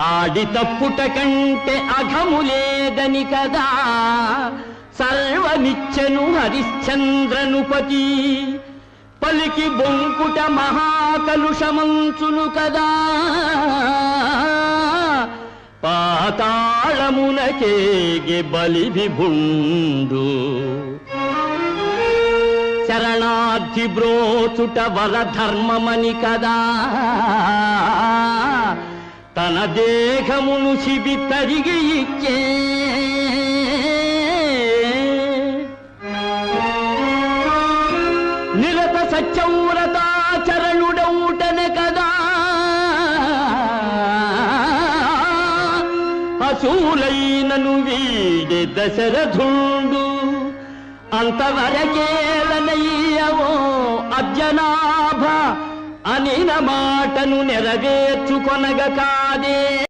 ఆడి తప్పుట కంటే అఘము లేదని కదా. సర్వమిచ్చను హరిశ్చంద్రనుపతి. పలికి బొంకుట మహాకలుషమంచును కదా. పాతాళమునకేగి బలి విభుండు శరణార్థి బ్రోచుట వర ధర్మమని కదా. తన దేహమును శిబి తరిగి ఇచ్చే. నిరత సత్యవ్రతాచరణుడౌటనే కదా. అసూలైనను వీడి దశరథుండు. అంతవరకేలనయ్యవో అర్జనాభ అనిన మాటను నెరవేర్చుకొనగ కాదే.